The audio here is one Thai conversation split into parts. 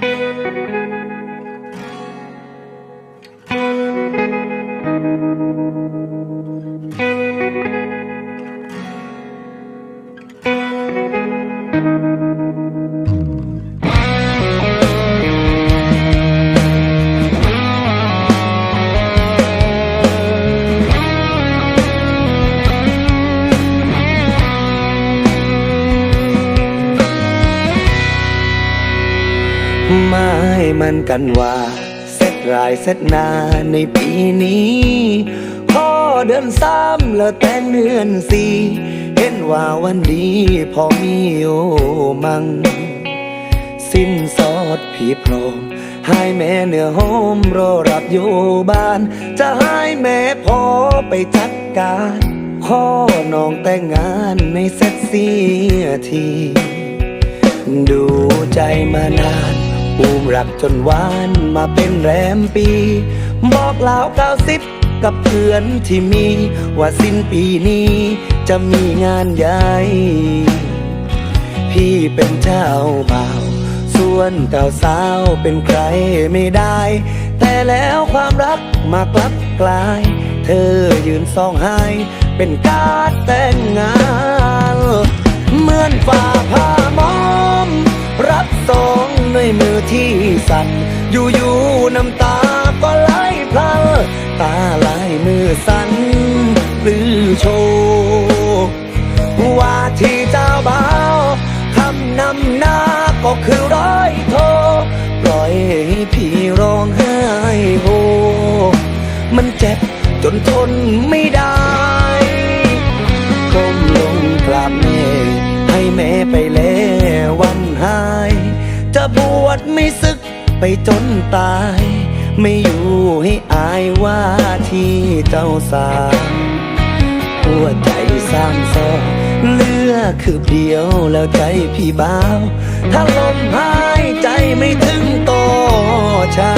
ไกันว่าเสร็จรายเสร็จนาในปีนี้พ่อเดือนสามแล้วแต่งเดือนสี่เห็นว่าวันดีพอมีโอมัง สิ้นสอดผีพรมให้แม่เนื้อหอมรอรับอยู่บ้าน จะให้แม่พอไปจัดการข้อน้องแต่งงานในเสร็จเสียที ดูใจมานาน อูมรักจนหวานมาเป็นแรมปี บอกลาวเก้าสิบกับเพื่อนที่มี ว่าสิ้นปีนี้จะมีงานใหญ่ พี่เป็นเจ้าบ่าว ส่วนเจ้าสาวเป็นใครไม่ได้ แต่แล้วความรักมากลับกลาย เธอยืนซองไห้เป็นการแต่งงาน เหมือนฝ่าผ้ามอม รับสอง ด้วยมือที่สั่น อยู่ๆน้ำตาก็ไหลพลันตาลายมือสั่นปลือโชว์ว่าที่เจ้าบ่าวคำนำหน้าก็คือร้อยโทปล่อยให้พี่ร้องไห้โฮมันเจ็บจนทนไม่ได้ บวชไม่สึกไปจนตาย ไม่อยู่ให้อายว่าที่เจ้าสาวหัวใจสร้างซอเลือคือเดียวแล้วใจพี่บ้าว ถ้าลมหายใจไม่ถึงโตอเช้า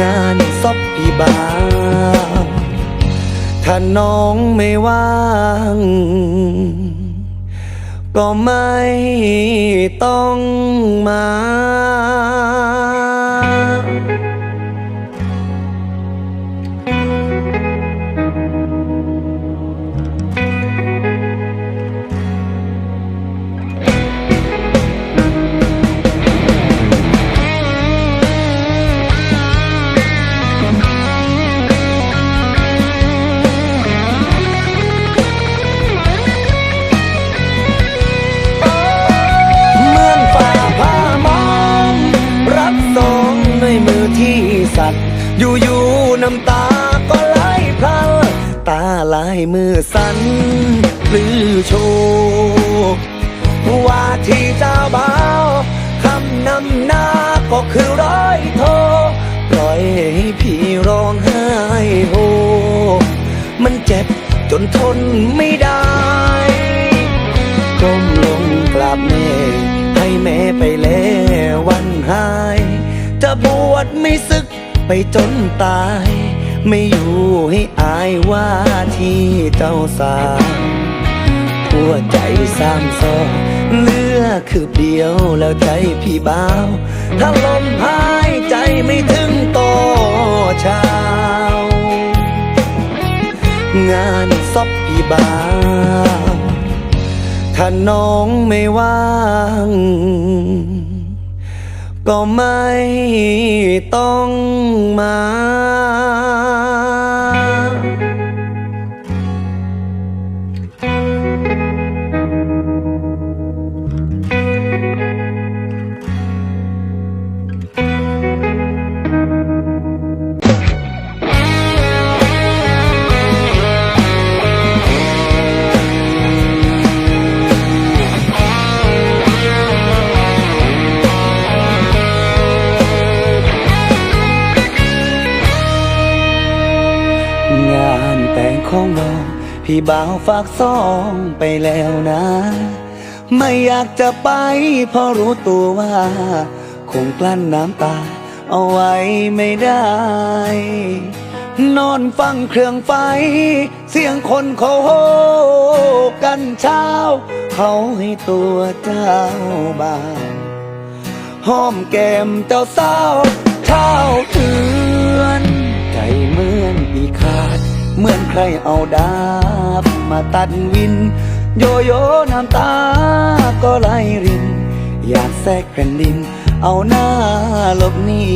งานซบพี่บ้าวถ้าน้องไม่ว่าง ก็ไม่ต้องมา มือสั่นปลือโชว์ว่าที่เจ้าบ่าวคำนำหน้าก็คือร้อยโทปล่อยให้พี่ร้องไห้โฮมันเจ็บจนทนไม่ได้ก้มลงกราบแม่ให้แม่ไปแล้ววันหาย จะบวชไม่สึกไปจนตาย ไม่อยู่ให้อายว่าที่เจ้าสาวหัวใจสร้างซอเลือคือเดียวแล้วใจพี่บ้าว ถ้าลมหายใจไม่ถึงโตอเช้างานซบพี่บ้าวถ้าน้องไม่ว่างก็ไม่ต้องมา บ่าวฝากซองไปแล้วนะ ไม่อยากจะไปเพราะรู้ตัวว่า คงกลั้นน้ำตาเอาไว้ไม่ได้ นอนฟังเครื่องไฟ เสียงคนเขาโฮกันเช้า เขาให้ตัวเจ้าบ่าวหอมแก้มเจ้าสาวเช้าเทื เหมือนใครเอาดาบมาตัดวิน โยโย่น้ำตาก็ไหลริน อยากแทรกแผ่นดิน เอาหน้าหลบหนี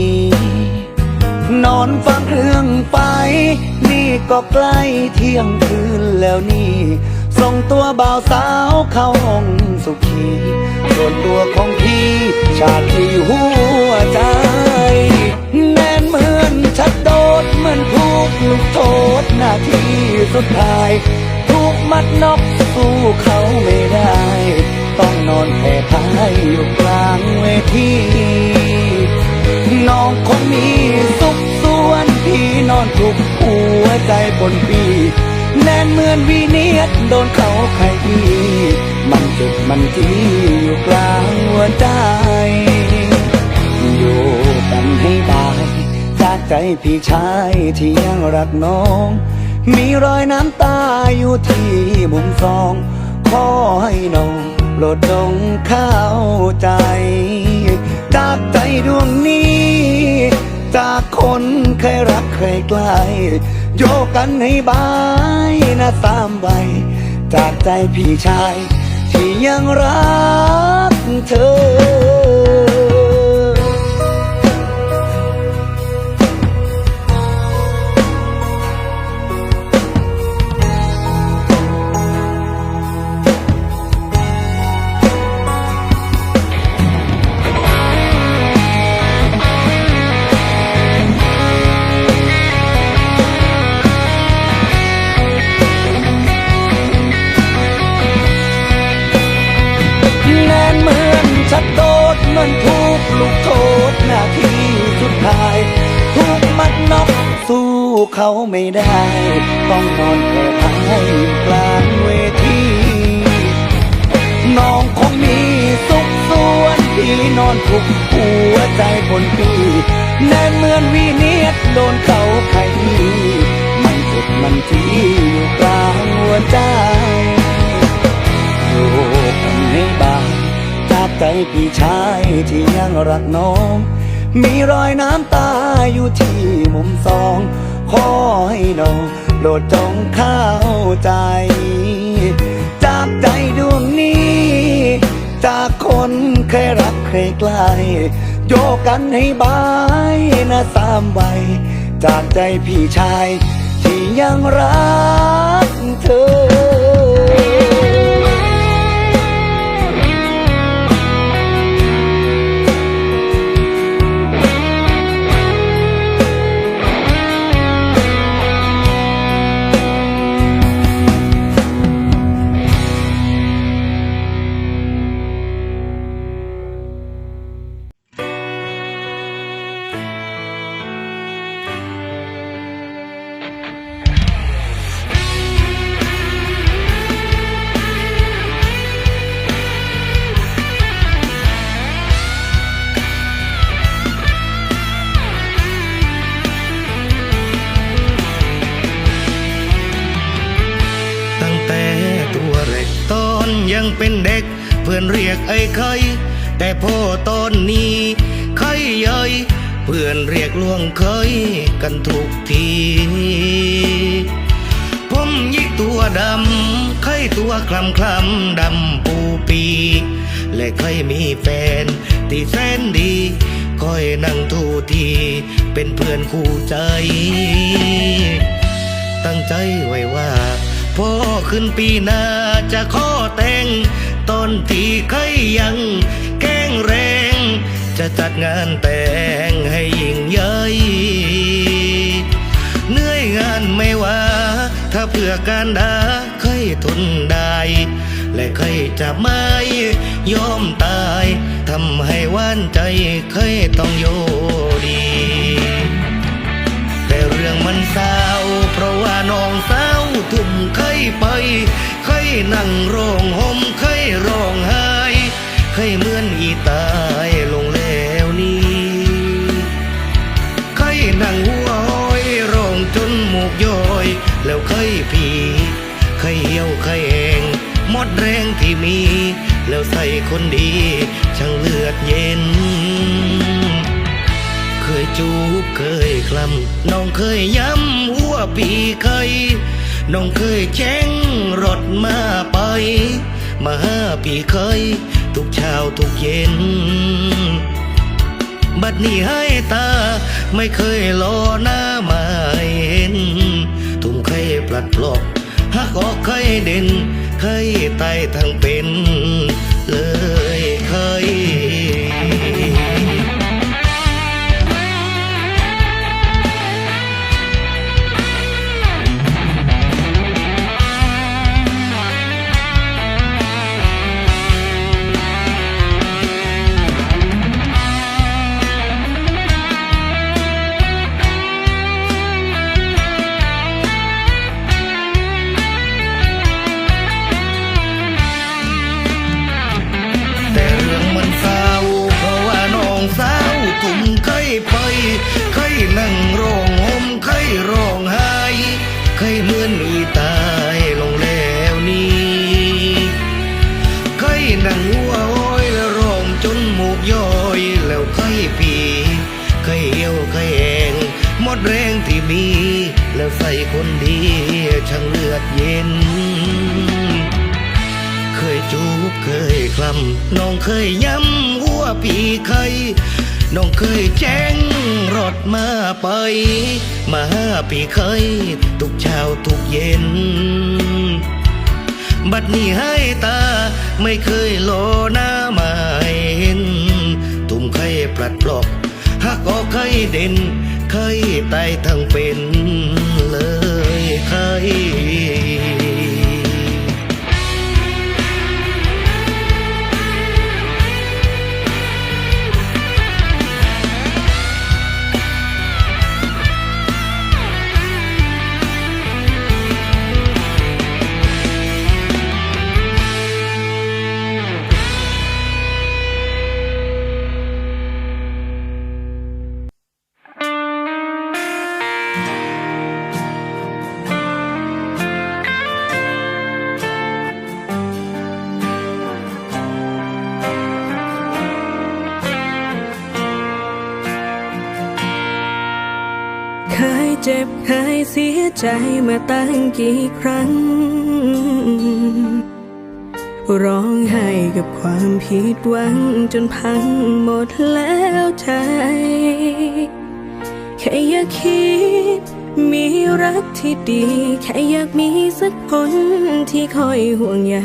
นอนฟังเครื่องไฟนี่ก็ใกล้เที่ยงคืนแล้วนี่ ส่งตัวบ่าวสาวเข้าห้องสุขีส่วนตัวของพี่ ชาติที่หัวใจ แน่นเหมือนชัดโด มือนถูกลูกโทษหน้าที่สุดท้าย ถูกมัดนอกสู้เขาไม่ได้ ต้องนอนแผ่พายอยู่กลางเวทีน้องคงมีสุขส่วนพี่นอนทุกหัวใจบนปีแน่นเหมือนวีเนียดโดนเขาใครอีมันเจ็บมันจีอยู่กลางหัวใจอยู่กันให้ได้จาก ใจพี่ชายที่ยังรักน้อง มีรอยน้ำตาอยู่ที่มุมซอง ขอให้น้องโปรดจงเข้าใจ จากใจดวงนี้ จากคนเคยรักเคยใกล้โยกกันให้บายนะสามใบ จากใจพี่ชาย ที่ยังรักเธอ เขาไม่ได้ ต้องนอนแผ่พายกลางเวที น้องคงมีสุขส่วนพี่นอนทุกหัวใจบนปีแน่เหมือนวีเนียดโดนเขาไขมันเจ็บมันจีอยู่กลางหัวใจอยู่กันให้บางจากใจพี่ชายที่ยังรักน้องมีรอยน้ำตาอยู่ที่มุมซอง ขอให้น้องโปรดจงเข้าใจจากใจดวงนี้ จากคนเคยรักเคยใกล้โยกกันให้บายนะสามใบจากใจพี่ชายที่ยังรัก เป็นเด็ก เพื่อนเรียกไอ้ไข่แต่พ่อตอนนี้ไข่ใหญ่เพื่อนเรียกล่วงเคยกันทุกทีผมยิกตัวดำไข่ตัวคลำคลำดำปูปี และเคยมีแฟนที่แสนดีคอยนั่งทูทีเป็นเพื่อนคู่ใจ ตั้งใจไว้ว่า พอขึ้นปีหน้าจะขอแต่ง ตอนที่เคยยังแก้งแรง จะจัดงานแต่งให้ยิ่งใหญ่เหนื่อยงานไม่ว่า ถ้าเพื่อการดาเคยทนได้ และเคยจะไม่ยอมตายทำให้ว่านใจเคยต้องโยดี แต่เรื่องมันเศร้าเพราะว่าน้องสาวทุ่มเคย ป เคยนั่งร้องห่มเคยร้องไห้เคยเหมือนอีตายลงแล้วนี้เคยนั่งหัวห้อยร้องจนหมกย้อย แล้วเคยผีเคยเหี้ยวเคยแหงหมดแรงที่มี แล้วใส่คนดีช่างเลือดเย็นเคยจูบเคยคลำน้องเคยย้ำหัวปีเคย น้องเคยแจ้งรถมาไป มาหาปีเคย ทุกเช้าทุกเย็น บัดนี้ให้ตาไม่เคยรอหน้ามาเห็น ทุ่มเคยปลัดปลอกหักออกเคยเด่นเคยไตทั้งเป็นเลย แล้วใส่คนดีช่างเลือดเย็น เคยจูบเคยคลำน้องเคยย้ำหัวปีเคยน้องเคยแจ้งรถมาไปมาหาปีเคยทุกเช้าทุกเย็น บัดนี้ให้ตาไม่เคยโลหน้ามาเห็นทุ่มเคยปลัดปลอกหักออกเคยเด่นเคยไตทั้งเป็น เลยใคร ใจมาตั้งกี่ครั้ง ร้องไห้กับความผิดหวังจนพังหมดแล้วใจ แค่อยากคิด มีรักที่ดี แค่อยากมีสักคนที่คอยห่วงใย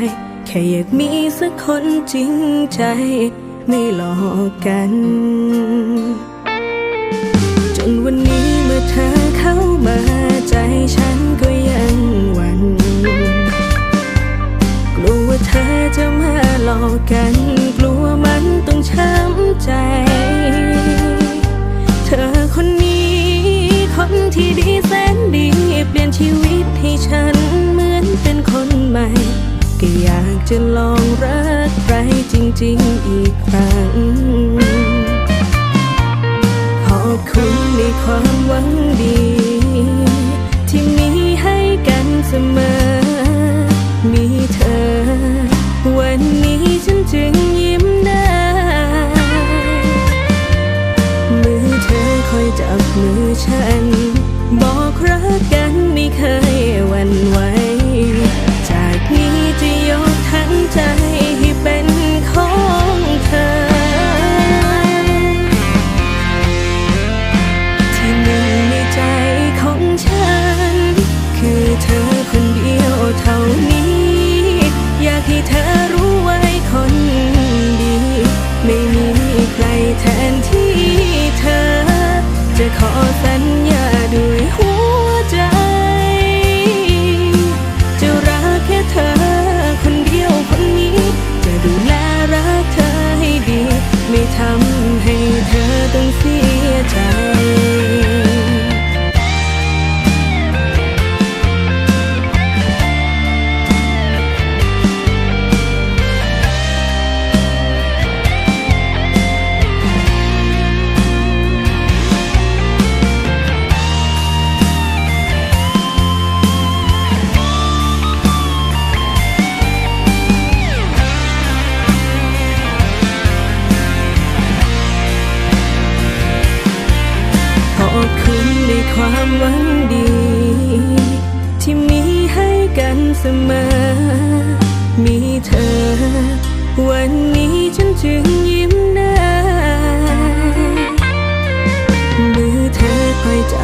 แค่อยากมีสักคนจริงใจ ไม่หลอกกัน จนวันนี้เมื่อเธอเข้ามา ฉันก็ยังหวั่นกลัวว่าเธอจะมาหลอกกัน กลัวมันต้องช้ำใจ เธอคนนี้ คนที่ดีแสนดี เปลี่ยนชีวิตให้ฉันเหมือนเป็นคนใหม่ก็อยากจะลองรักใครจริง ๆ อีกครั้ง ขอบคุณในความหวังดี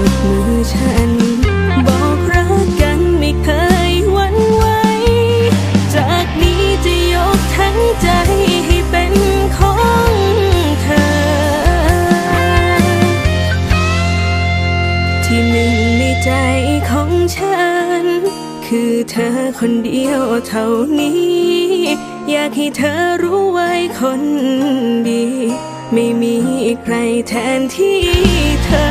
จับมือฉัน บอกรักกันไม่เคยหวั่นไหว จากนี้จะยกทั้งใจให้เป็นของเธอ ที่หนึ่งในใจของฉัน คือเธอคนเดียวเท่านี้ อยากให้เธอรู้ไว้คนดี ไม่มีใครแทนที่เธอ